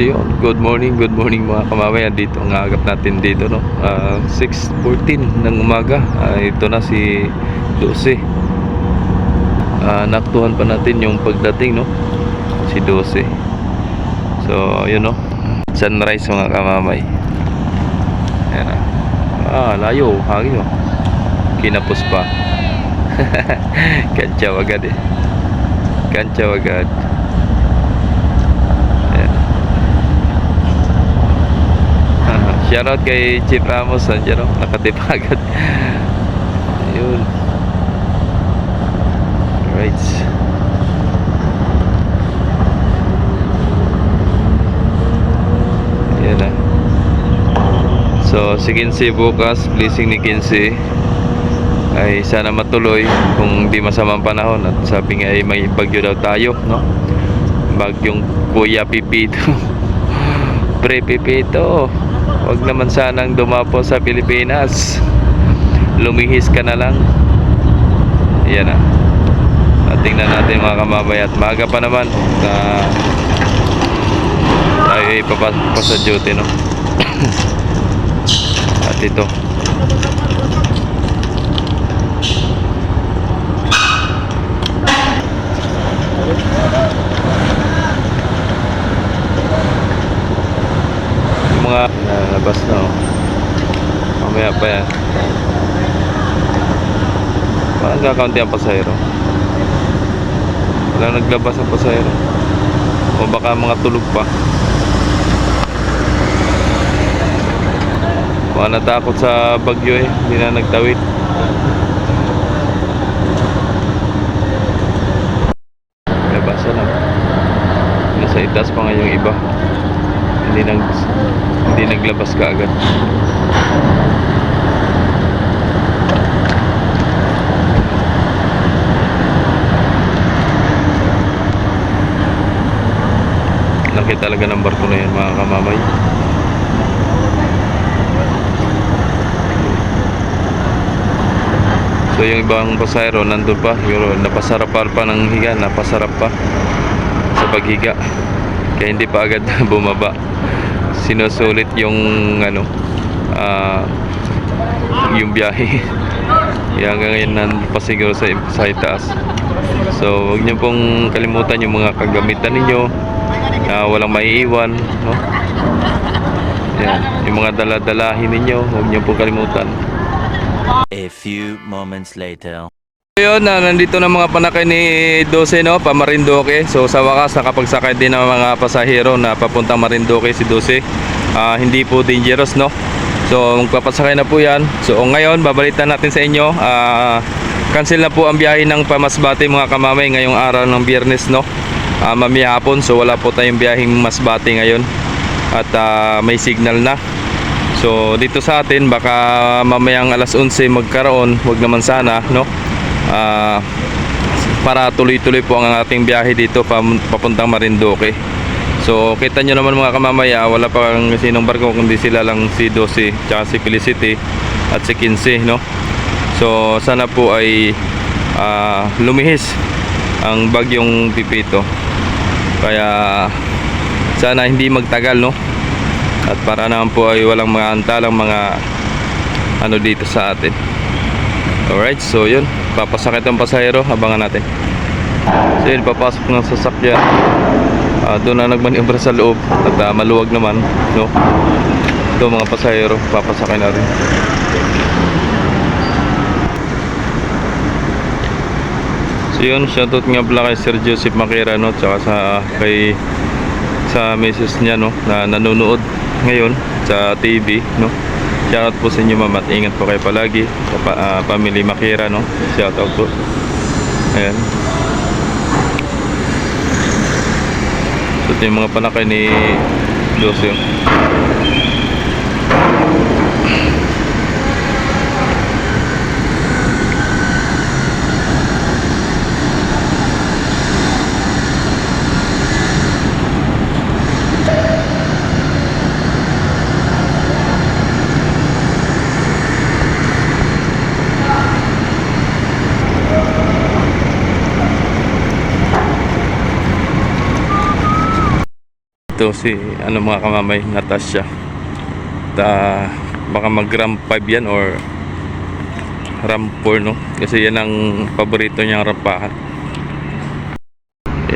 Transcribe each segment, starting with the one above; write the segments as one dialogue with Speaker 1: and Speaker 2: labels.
Speaker 1: So yun, good morning, good morning mga kamamayan dito ang agap natin dito no. Ah, 6:14 ng umaga. Ah, ito na si 12. Ah, naktuhan pa natin yung pagdating no. Si 12. So, yun no. Sunrise mga kamamay. Ayan na. Ah, layo, hangin oh. Kinapos pa. Kantsaw agad eh. Kantsaw agad. Ayan. Shoutout kay Chief Ramos Nandiyan o, nakatipa agad. Ayun. Alright. Ayan na. So si Kinsey bukas Blessing ni Kinsey. Ay sana matuloy kung di masamang panahon. At sabi nga ay may bagyo daw tayo no? Bagyong Kuya Pipito. Pre Pipito Huwag naman sanang dumapo sa Pilipinas. Lumihis ka na lang. Yan na. At tingnan natin mga kamabay At maaga pa naman na tayo ay papasok sa duty no? At ito Yung mga nalabas na oh. Mamaya pa yan. Parang kakaunti ang pasahero. Wala naglabas ang pasahero. O baka mga tulog pa. Mga natakot sa bagyo eh. Hindi na nagtawid. Labasan na. Nasa itas pa nga yung iba hindi nag hindi naglabas ka agad laki talaga ng barko na yan mga kamamay. So yung ibang pasayro nandun pa. Yung napasarap pa pa ng higa napasarap pa sa paghiga kaya hindi pa agad bumaba sinusulit yung ano ah, yung biyahe kaya hanggang ngayon pa siguro sa, sa itaas so huwag niyo pong kalimutan yung mga kagamitan ninyo na walang maiiwan no? yan yung mga daladalahin ninyo huwag niyo pong kalimutan
Speaker 2: A few moments later.
Speaker 1: Yun, na nandito na mga panakay ni 12 no, pa Marindoque. So sa wakas nakapagsakay din ng mga pasahero na papuntang Marindoque si 12. Ah, hindi po dangerous no. So magpapasakay na po 'yan. So ngayon babalitan natin sa inyo. Ah, cancel na po ang biyahe ng Pamasbate mga kamamay ngayong araw ng Biyernes no. Ah, mamaya so wala po tayong biyaheng Masbate ngayon. At ah, may signal na. So dito sa atin baka mamayang alas 11 magkaroon, wag naman sana no. Ah, para tuloy-tuloy po ang ating biyahe dito papuntang Marinduque. So kita nyo naman mga kamamaya, wala pa kang sinong barko kundi sila lang si 12 tsaka si Felicity at si 15 no. So sana po ay ah, lumihis ang bagyong Pipito. Kaya sana hindi magtagal no. At para naman po ay walang mga antalang mga ano dito sa atin. Alright, so yun. Papasakit ang pasahero. Abangan natin. So yun, papasok ng sasakyan. Ah, doon na nagmaniobra sa loob. At ah, maluwag naman. No? Ito mga pasahero. Papasakay na rin. So yun, shoutout nga pala kay Sir Joseph Makira no, tsaka sa kay sa misis niya no na nanonood ngayon sa TV no. Shoutout po sa inyo ma'am at ingat po kayo palagi sa pa, ah, family Makira no. Shoutout po. Ayan. Ito yung mga panakay ni Dosyo. Ito si ano mga kamamay, Natasha. Ta baka mag RAM 5 yan or RAM 4 no. Kasi yan ang paborito niyang rampahan.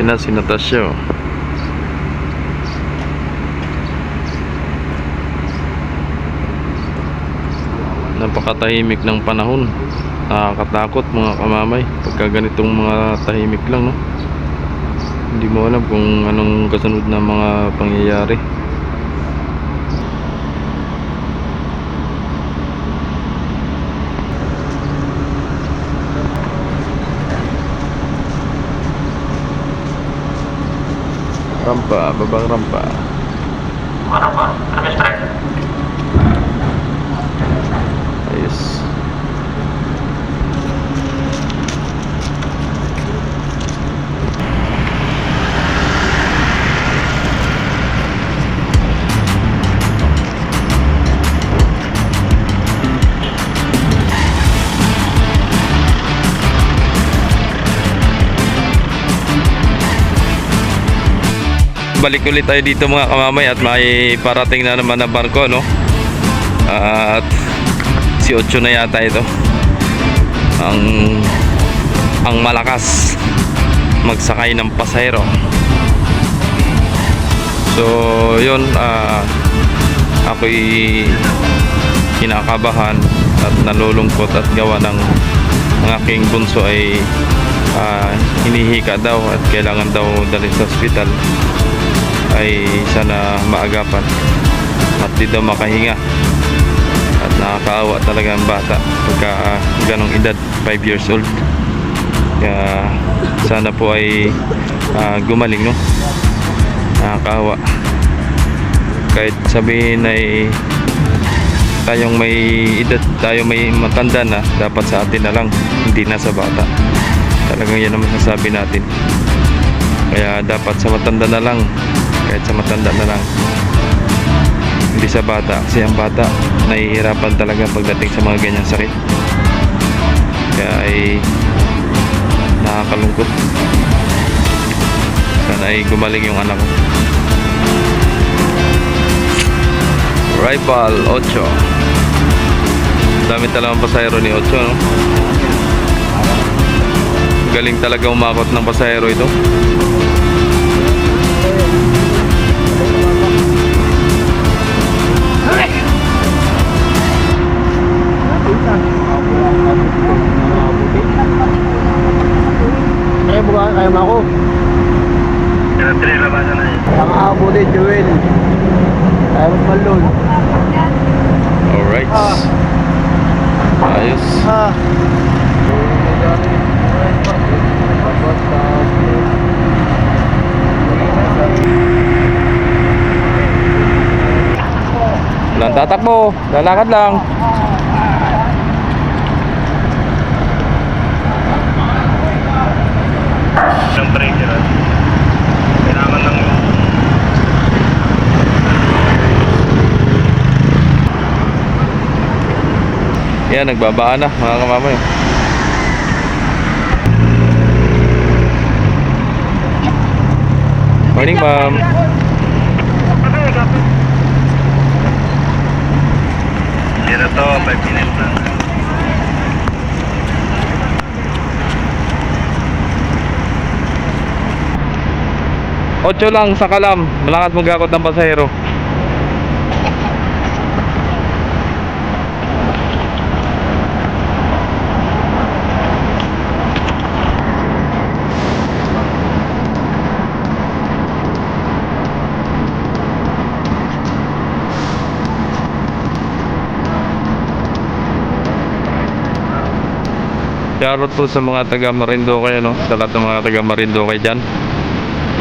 Speaker 1: Yan na si Natasha. Oh. Napakatahimik ng panahon. Nakakatakot mga kamamay. Pagka ganitong mga tahimik lang no. Hindi mo alam kung anong kasunod na mga pangyayari. Rampa, babang rampa. Ayos. Balik ulit tayo dito mga kamamay at may parating na naman na barko no? At si Ocho na yata ito. Ang ang malakas magsakay ng pasahero. So yun ah ako'y kinakabahan at nalulungkot at gawa ng ang aking bunso ay ah, hinihika daw at kailangan daw dalhin sa ospital ay sana maagapan at di daw makahinga. At nakakaawa talaga ang bata pagka ah, ganong edad 5 years old. Kaya sana po ay ah, gumaling no? Nakakaawa. Kahit sabihin ay tayong may edad tayo may matanda na dapat sa atin na lang hindi na sa bata. Talagang yan ang masasabi natin. Kaya dapat sa matanda na lang kahit sa matanda na lang. Hindi sa bata. Kasi ang bata nahihirapan talaga pagdating sa mga ganyang sakit. Kaya ay nakakalungkot. Sana ay gumaling yung anak ko. Rival 8 dami talagang pasahero ni 8 no? Galing talaga umakot ng pasahero ito
Speaker 3: Kaya buka, kaya mo ako. Ang abo din, Joel. Mo malun.
Speaker 1: Alright. Ayos.
Speaker 3: Ha.
Speaker 1: Lang tatakbo. Lalakad lang.
Speaker 4: ng pressure at kailangan ng
Speaker 1: Yan, nagbabaan na mga kamamay. Morning, ma'am.
Speaker 4: Zero to, 5 minutes na.
Speaker 1: Ocho lang sa kalam. Malakas magakot ng pasahero. Shoutout po sa mga taga Marinduque no, sa lahat ng mga taga Marinduque diyan.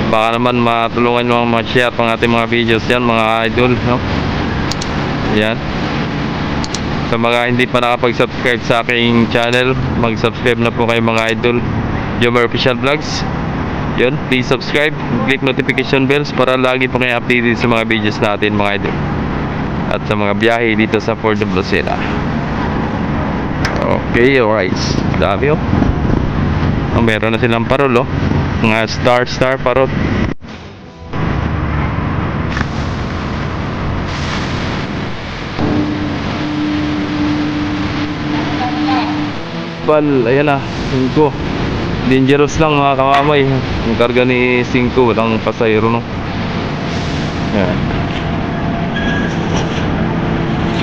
Speaker 1: baka naman matulungan nyo ang ma-share pang ating mga videos yan mga idol no? yan sa mga hindi pa nakapag-subscribe sa aking channel mag-subscribe na po kayo mga idol. Jomar Official Vlogs. Yun, please subscribe. Click notification bells para lagi po kayo updated sa mga videos natin mga idol. At sa mga biyahe dito sa Fort de Lucena okay alright. Dami oh. Oh, meron na silang parol oh. Mga star star parol. Bal, ayan na, 5 Dangerous lang mga kamamay Yung karga ni 5, walang pasayro no? Ayan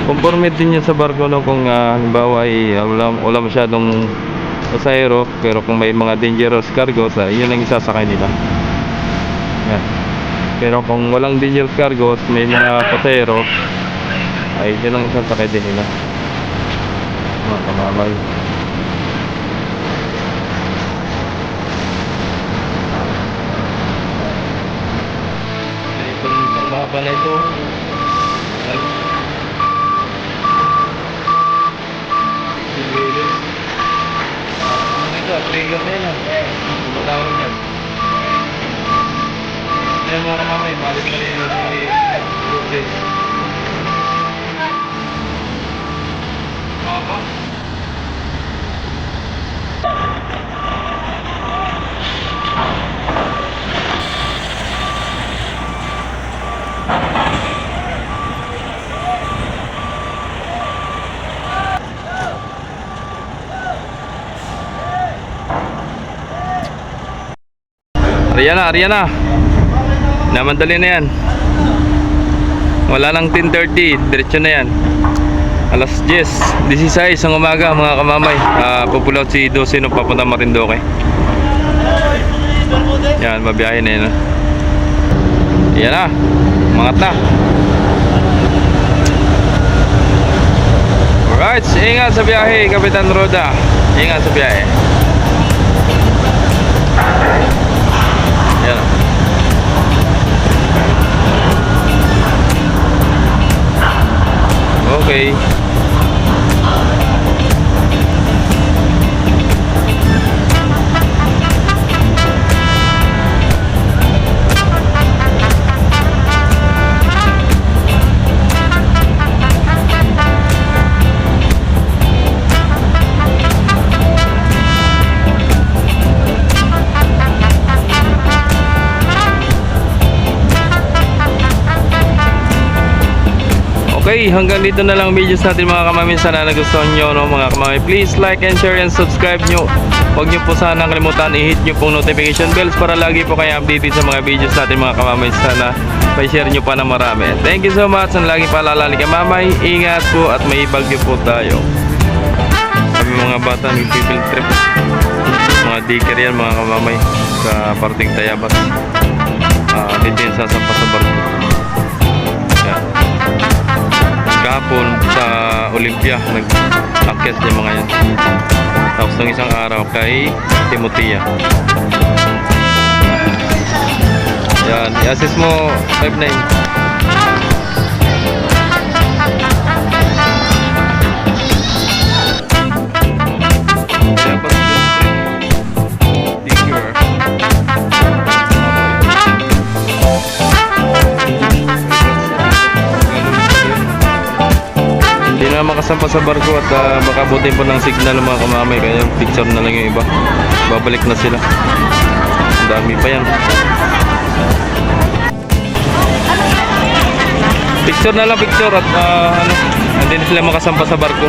Speaker 1: Conforme din yan sa barko no kung ah, halimbawa ay ah, wala, wala masyadong pasayro pero kung may mga dangerous cargo sa yun ang isasakay nila Yan. pero kung walang dangerous cargo at may mga pasayro ay yun ang isasakay din nila mga kamamay mahaba na ito. Ay. Sibilis. Ano ito? Trigger na yun. ah. Ano tawag niyan? Ayan mga kamamay, balik na rin yung si Jose. Mahaba. Ariana, Ariana. Namandali na yan. Wala lang 10.30, diretso na yan. Alas 10, 16 ang umaga mga kamamay. Uh, pupulaw si 12 nung papunta Marindoque. Yan, mabiyahe na yan. ah. Yan na, mangat na. Alright, ingat sa biyahe, Kapitan Roda. Ingat sa biyahe. Okay. Okay, hanggang dito na lang ang videos natin mga kamami. Sana nagustuhan nyo no, mga kamami. Please like and share and subscribe nyo. Huwag nyo po sana kalimutan i-hit nyo pong notification bells para lagi po kayo updated sa mga videos natin mga kamami. Sana pa-share nyo pa na marami. Thank you so much. Ang lagi paalala ni kamamay. Ingat po at may bagyo po tayo. Kami mga bata nag-field trip. Mga diker yan mga kamamay sa parting Tayabas. Uh, dito yan sasampa sa barko. Kahapon sa Olympia. Nag-akyat yung mga yan. Tapos ng isang araw kay Timotea yan. I-assist mo 5'9 Makasampa sa barko at uh, baka butin po ng signal mga kamamay kaya picture na lang yung iba. Babalik na sila. Ang dami pa yan. Picture na lang picture at uh, ano, hindi na sila makasampa sa barko.